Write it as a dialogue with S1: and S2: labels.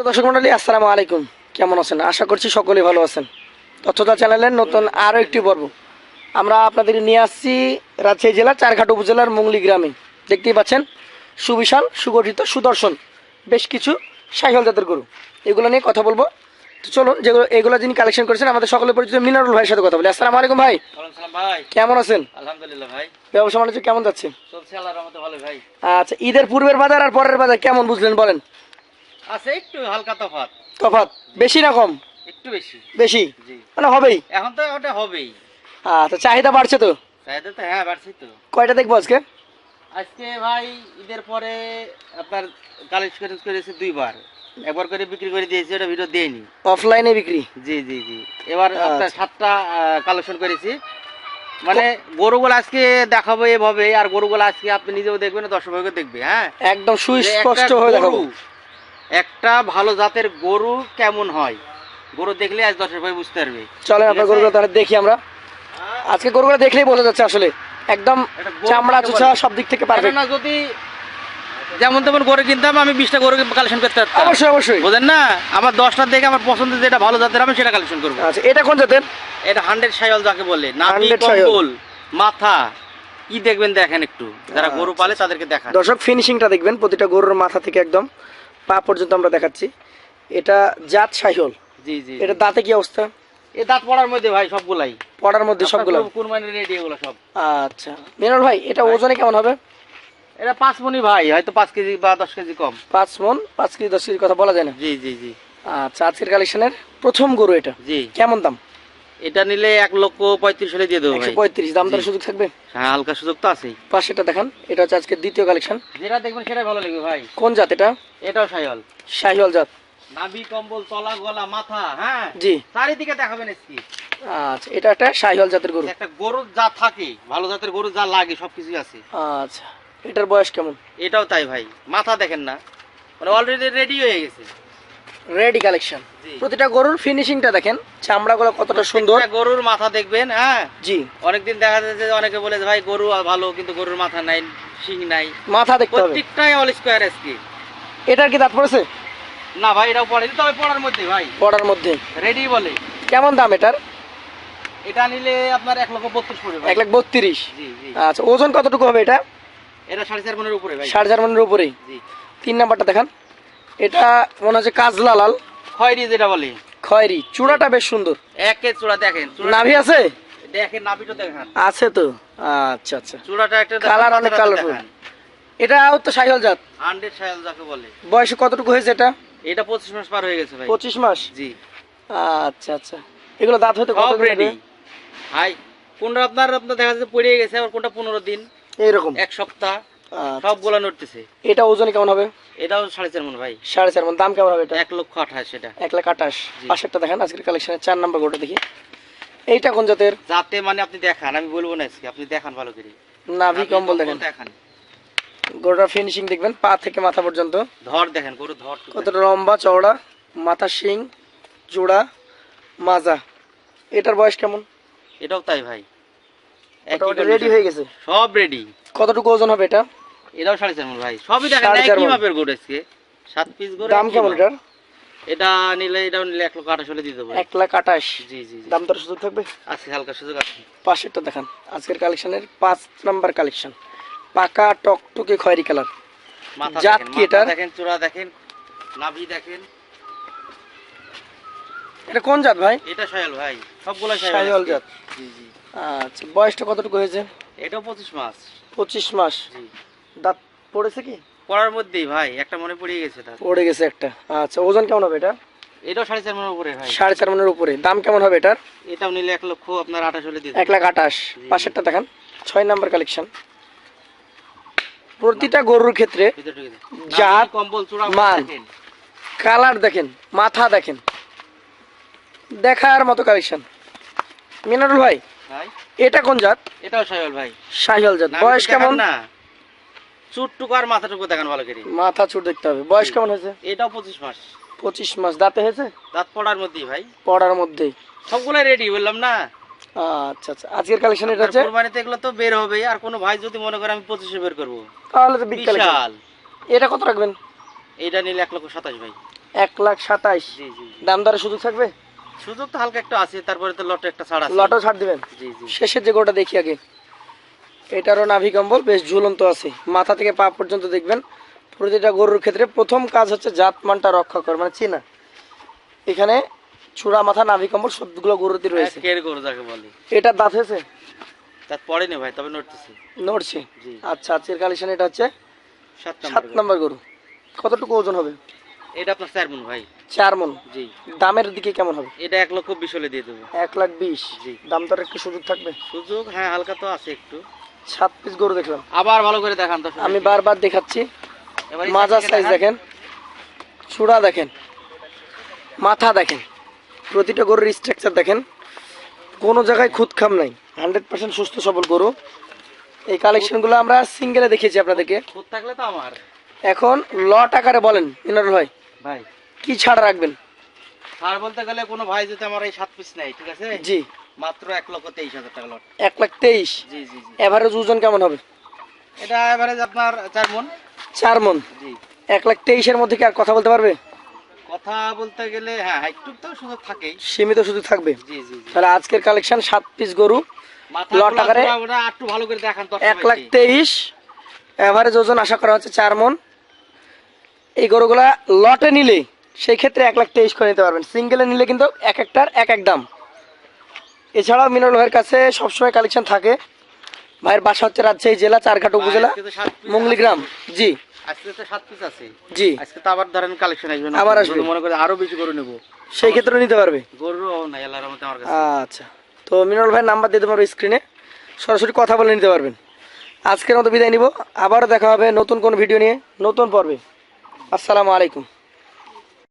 S1: প্রিয় দর্শক মন্ডলী আসসালামু আলাইকুম। কেমন আছেন? আশা করছি সকলেই ভালো আছেন। তথ্যতা চ্যানেলের নতুন আরও একটি পর্ব। আমরা আপনাদের নিয়ে আসছি রাজশাহী জেলার চারঘাট উপজেলার মুংলি গ্রামে। দেখতেই পাচ্ছেন সুবিশাল সুগঠিত সুদর্শন বেশ কিছু সাইকেল জাতের গরু। এগুলো নিয়ে কথা বলব। তো চলুন যেগুলো এগুলো যিনি কালেকশন করেছেন আমাদের সকলের পরিচিত মিনারুল ভাইয়ের সাথে কথা বলি। আসসালামু আলাইকুম ভাই। কেমন আছেন?
S2: আলহামদুলিল্লাহ ভাই।
S1: ব্যবসা বাণিজ্য কেমন যাচ্ছে? আচ্ছা ঈদের পূর্বের বাজার আর পরের বাজার কেমন বুঝলেন বলেন?
S2: আছে একটু হালকা তফাৎ।
S1: তফাৎ। বেশি না কম?
S2: একটু বেশি।
S1: বেশি? মানে হবেই।
S2: এখন তো ওটা হবেই।
S1: আচ্ছা চাহিদা বাড়ছে তো?
S2: চাহিদা তো হ্যাঁ বাড়ছে তো।
S1: কয়টা দেখব আজকে?
S2: আজকে ভাই ঈদের পরে আপনার কালেকশন করেছে দুইবার। একবার করে বিক্রি করে দিয়েছি ওটা ভিডিও দেয়নি
S1: অফলাইনে বিক্রি?
S2: জি জি জি। এবার
S1: আচ্ছা।
S2: আপনার সাতটা কালেকশন করেছি। মানে গরুগুলো আজকে দেখাবো এভাবে আর গরুগুলো আজকে আপনি নিজেও দেখবেন দর্শক দেখবে হ্যাঁ?
S1: একদম সুস্পষ্ট হয়ে দেখাবো।
S2: একটা ভালো জাতের গরু কেমন হয়? গরু দেখলে আজ দশের ভাই বুঝতে পারবে।
S1: চলেন আপনার? গরুগুলো তাহলে দেখি আমরা। আজকে গরুগুলো দেখলেই বোঝা যাচ্ছে আসলে। একদম চামড়া চুচা সব দিক থেকে পারবে।
S2: কেননা যদি যেমন তেমন গরু কিনতাম আমি বিশটা গরু কালেকশন করতে পারতাম।
S1: অবশ্যই অবশ্যই।
S2: বোঝেন না? আমার দশটা দেখে আমার পছন্দ যেটা ভালো জাতের আমি সেটা কালেকশন করব।
S1: আচ্ছা এটা কোন জাতের?
S2: এটা হান্ড্রেড সাইল যাকে বলে নাভি
S1: 100
S2: কম্বল মাথা। কি দেখবেন দেখেন একটু। যারা গরু
S1: আচ্ছা,
S2: পালে তাদেরকে দেখান।
S1: দর্শক ফিনিশিংটা দেখবেন প্রতিটা গরুর মাথা থেকে একদম। পা পর্যন্ত আমরা দেখাচ্ছি। এটা জাত সাইহল
S2: জি জি
S1: এটা দাঁতে কি অবস্থা?
S2: এ দাঁত পড়ার মধ্যে ভাই সবগুলাই।
S1: পড়ার মধ্যে সবগুলো
S2: কুরবানি রেডি এগুলো সব?
S1: আচ্ছা। মিনাল ভাই এটা ওজনে কেমন হবে?
S2: এটা পাঁচ মনি ভাই হয়তো পাঁচ কেজি বা দশ কেজি কম।
S1: পাঁচ মন পাঁচ কেজি দশ কেজি কথা বলা যায় না?
S2: জি জি জি।
S1: আচ্ছা আজকের কালেকশনের প্রথম গরু এটা।
S2: জি।
S1: কেমন দাম?
S2: এটা নিলে এক লক্ষ পঁয়ত্রিশ হলে দিয়ে দেবো
S1: একশো পঁয়ত্রিশ দাম সুযোগ থাকবে?
S2: হ্যাঁ হালকা সুযোগ তো আছেই।
S1: পাশেটা দেখান এটা হচ্ছে আজকের দ্বিতীয় কালেকশন
S2: যেটা দেখবেন সেটাই ভালো লাগবে ভাই।
S1: কোন জাত এটা?
S2: এটাও সাইল
S1: শাহিওয়াল জাত।
S2: নাভি কম্বল তলা গলা মাথা হ্যাঁ?
S1: জি।
S2: চারিদিকে দেখাবেন কি
S1: আচ্ছা এটা একটা শাহিওয়াল জাতের গরু।
S2: একটা গরুর যা থাকে ভালো জাতের গরু যা লাগে সবকিছুই আছে।
S1: আচ্ছা এটার বয়স কেমন?
S2: এটাও তাই ভাই মাথা দেখেন না। মানে অলরেডি রেডি হয়ে গেছে।
S1: Ready collection. প্রতিটা গরুর ফিনিশিংটা দেখেন চামড়াগুলো কতটা সুন্দর।
S2: গরুর মাথা দেখবেন হ্যাঁ?
S1: জি।
S2: অনেকদিন দেখা যাচ্ছে অনেকে বলে ভাই গরু ভালো কিন্তু গরুর মাথা নাই শিং নাই।
S1: মাথা দেখতে হবে।
S2: প্রত্যেকটাই অল স্কোয়ার আজকে
S1: এটার কি দাঁত পড়েছে?
S2: না ভাই এটাও পড়ে তবে পড়ার মধ্যে ভাই।
S1: পড়ার মধ্যে।
S2: রেডি বলে।
S1: কেমন দাম এটার?
S2: এটা নিলে আপনার এক লক্ষ বত্রিশ পড়বে
S1: এক লাখ বত্রিশ।
S2: জি জি।
S1: আচ্ছা ওজন কতটুকু হবে এটা?
S2: এটা সাড়ে চার মনের উপরে ভাই।
S1: সাড়ে চার মনের উপরেই।
S2: জি।
S1: তিন নাম্বারটা দেখান। এটা মনে হচ্ছে কাজলা লাল
S2: খয়রি যেটা বলে।
S1: খয়রি। চূড়াটা বেশ সুন্দর।
S2: একে চূড়া দেখেন
S1: নাভি আছে?
S2: দেখেন নাভিটা দেখেন।
S1: আছে তো? আচ্ছা আচ্ছা।
S2: চূড়াটা একটা
S1: কালার অনেক কালারফুল এটাও তো সাইহল জাত।
S2: হান্ড্রেড সাইল যাকে বলে।
S1: বয়সে কতটুকু হয়েছে এটা?
S2: এটা পঁচিশ মাস পার হয়ে গেছে ভাই।
S1: পঁচিশ মাস?
S2: জি।
S1: আচ্ছা আচ্ছা। এগুলো দাঁত হতে কত
S2: রেডি হাই কোনটা আপনার আপনার দেখা যাচ্ছে পড়ে গেছে আবার কোনটা পনেরো দিন?
S1: এরকম
S2: এক সপ্তাহ। সবগুলা নড়তেছে।
S1: এটা ওজনে কেমন হবে?
S2: এটাও সাড়ে চার মন ভাই।
S1: সাড়ে চার মন দাম কেমন হবে এটা?
S2: এক লক্ষ আঠাশ এটা।
S1: এক লাখ আঠাশ। পাশেরটা দেখেন আজকের কালেকশনের চার নাম্বার গোটা দেখি। এইটা কোন জাতের?
S2: যাতে মানে আপনি দেখান আমি বলব না আজকে আপনি দেখান ভালো করে।
S1: নাভি
S2: আপনি
S1: কম্বল দেখেন।
S2: দেখান
S1: গোটার ফিনিশিং দেখবেন পা থেকে মাথা পর্যন্ত।
S2: ধর দেখেন গরু ধর
S1: কতটা লম্বা চওড়া মাথা শিং জোড়া মাজা। এটার বয়স কেমন?
S2: এটাও তাই ভাই।
S1: রেডি হয়ে গেছে।
S2: সব রেডি
S1: কতটুকু ওজন হবে এটা?
S2: এটাও সাড়ে চার মন ভাই। সবই মাপের গরু আজকে। সাত পিস গরু
S1: দাম কেমন এটার?
S2: এটা নিলে এটাও নিলে এক লক্ষ আঠাশ হলে দিয়ে দেবো।
S1: এক লাখ আঠাশ।
S2: জি জি।
S1: দাম দর সুযোগ থাকবে?
S2: আছে হালকা সুযোগ আছে।
S1: পাশেরটা দেখান। আজকের কালেকশনের পাঁচ নাম্বার কালেকশন। পাকা টকটকে খয়েরি কালার। জাত কি এটার?
S2: দেখেন চূড়া দেখেন নাভি দেখেন।
S1: এটা কোন জাত ভাই?
S2: এটা সায়াল ভাই সবগুলো
S1: শাহিওয়াল জাত।
S2: জি জি।
S1: আচ্ছা বয়সটা কতটুকু হয়েছে?
S2: এটাও পঁচিশ মাস।
S1: পঁচিশ মাস।
S2: জি।
S1: দাঁত পড়েছে কি?
S2: পড়ার মধ্যেই ভাই একটা মনে পড়ে গেছে তার
S1: পড়ে গেছে একটা। আচ্ছা ওজন কেমন হবে এটা?
S2: এটাও সাড়ে চার মনের উপরে ভাই।
S1: সাড়ে চার মনের উপরে। দাম কেমন হবে এটার?
S2: এটাও নিলে এক লক্ষ আপনার আঠাশ হলে দিয়ে
S1: এক লাখ আঠাশ। পাশেরটা দেখান। ছয় নাম্বার কালেকশন। প্রতিটা গরুর ক্ষেত্রে জাত,
S2: কম্বল চূড়া
S1: মান। কালার দেখেন মাথা দেখেন। দেখার মতো কালেকশন। মিনারুল ভাই এটা কোন জাত?
S2: এটাও সায়াল ভাই।
S1: শাহিয়াল জাত। বয়স কেমন?
S2: না। চুটটুকু আর মাথাটুকু দেখান ভালো করে।
S1: মাথা চুট দেখতে হবে। বয়স কেমন হয়েছে?
S2: এটাও পঁচিশ মাস।
S1: পঁচিশ মাস। দাঁতে হয়েছে?
S2: দাঁত পড়ার মধ্যেই ভাই।
S1: পড়ার মধ্যেই।
S2: সবগুলাই রেডি বললাম না?
S1: আচ্ছা আচ্ছা। আজকের কালেকশন এটা হচ্ছে?
S2: কোরবানিতে এগুলো তো বের হবে। আর কোনো ভাই যদি মনে করে আমি পঁচিশে বের করব।
S1: তাহলে তো বিগ কালেকশন এটা কত রাখবেন?
S2: এইটা নিলে লক্ষ ভাই।
S1: লাখ
S2: জি জি।
S1: দাম দরে সুযোগ থাকবে?
S2: সুযোগ তো হালকা একটু আছে তারপরে তো লটে একটা ছাড় আছে।
S1: লটও ছাড় দিবেন?
S2: জি জি।
S1: শেষের যে গোটা দেখি আগে। এটারও নাভি কম্বল বেশ ঝুলন্ত আছে। মাথা থেকে পা পর্যন্ত দেখবেন। প্রতিটা গরুর ক্ষেত্রে প্রথম কাজ হচ্ছে জাত মানটা রক্ষা করা মানে চেনা। এখানে চূড়া মাথা নাভি কম্বল সবগুলো গরুতে রয়েছে। এটা দাঁত হয়েছে?
S2: তার পরে নে ভাই তবে নড়তেছি।
S1: নড়ছে? আচ্ছা আজকের কালেকশন এটা হচ্ছে
S2: সাত নম্বর
S1: গরু। কতটুকু ওজন হবে?
S2: এটা আপনার চার মন ভাই।
S1: চার মন?
S2: জি।
S1: দামের দিকে কেমন হবে?
S2: এটা এক লক্ষ বিশ হলে দিয়ে দেবো।
S1: এক লাখ বিশ।
S2: জি।
S1: দাম দর একটু সুযোগ থাকবে?
S2: সুযোগ হ্যাঁ হালকা তো আছে একটু।
S1: সাত পিস গরু দেখলাম।
S2: আবার ভালো করে দেখান
S1: আমি বারবার দেখাচ্ছি। মাজার সাইজ দেখেন। চূড়া দেখেন মাথা দেখেন প্রতিটা গরুর স্ট্রাকচার দেখেন। কোনো জায়গায় খুদ খাম নাই হান্ড্রেড পার্সেন্ট সুস্থ সবল গরু। এই কালেকশনগুলো আমরা সিঙ্গেলে দেখিয়েছি আপনাদেরকে।
S2: থাকলে তো আমার।
S1: এখন লট আকারে বলেন মিনারুল ভাই।
S2: ভাই।
S1: কি ছাড় রাখবেন?
S2: আর বলতে গেলে কোনো ভাই যদি আমার এই সাত পিস নেই ঠিক আছে?
S1: জি।
S2: মাত্র এক লক্ষ তেইশ হাজার টাকা লট।
S1: এক লাখ তেইশ?
S2: জি জি জি।
S1: এভারেজ ওজন কেমন হবে?
S2: এটা এভারেজ আপনার চার মন।
S1: চার মন?
S2: জি।
S1: এক লাখ তেইশের মধ্যে কি আর কথা বলতে পারবে?
S2: কথা বলতে গেলে হ্যাঁ একটু তো সুযোগ থাকেই।
S1: সীমিত শুধু থাকবে।
S2: জি জি
S1: তাহলে আজকের কালেকশন সাত পিস গরু লট আকারে
S2: একটু ভালো করে দেখান তো
S1: এক লাখ তেইশ এভারেজ ওজন আশা করা হচ্ছে চার মন। এই গরুগুলা লটে নিলে সেই ক্ষেত্রে এক লাখ তেইশ করে নিতে পারবেন। সিঙ্গেলে নিলে কিন্তু এক একটার এক এক দাম। এছাড়াও মিনারুল ভাইয়ের কাছে সবসময় কালেকশন থাকে। ভাইয়ের বাসা হচ্ছে রাজশাহী জেলা চারঘাট উপজেলা মুঙ্গলি গ্রাম জি।
S2: আজকে তো সাত পিস আছে।
S1: জি।
S2: আজকে তো আবার ধরেন কালেকশন আসবে
S1: আবার আসবে।
S2: মনে করে আরও বেশি গরু নেব।
S1: সেই ক্ষেত্রে নিতে পারবে?
S2: গরু নাই আল্লাহর রহমতে আমার কাছে।
S1: আচ্ছা। তো নাম্বার দিয়ে দেবো স্ক্রিনে সরাসরি কথা বলে নিতে পারবেন। আজকের মতো বিদায় নিব। আবারও দেখা হবে নতুন কোন ভিডিও নিয়ে নতুন পর্বে। আসসালামু আলাইকুম।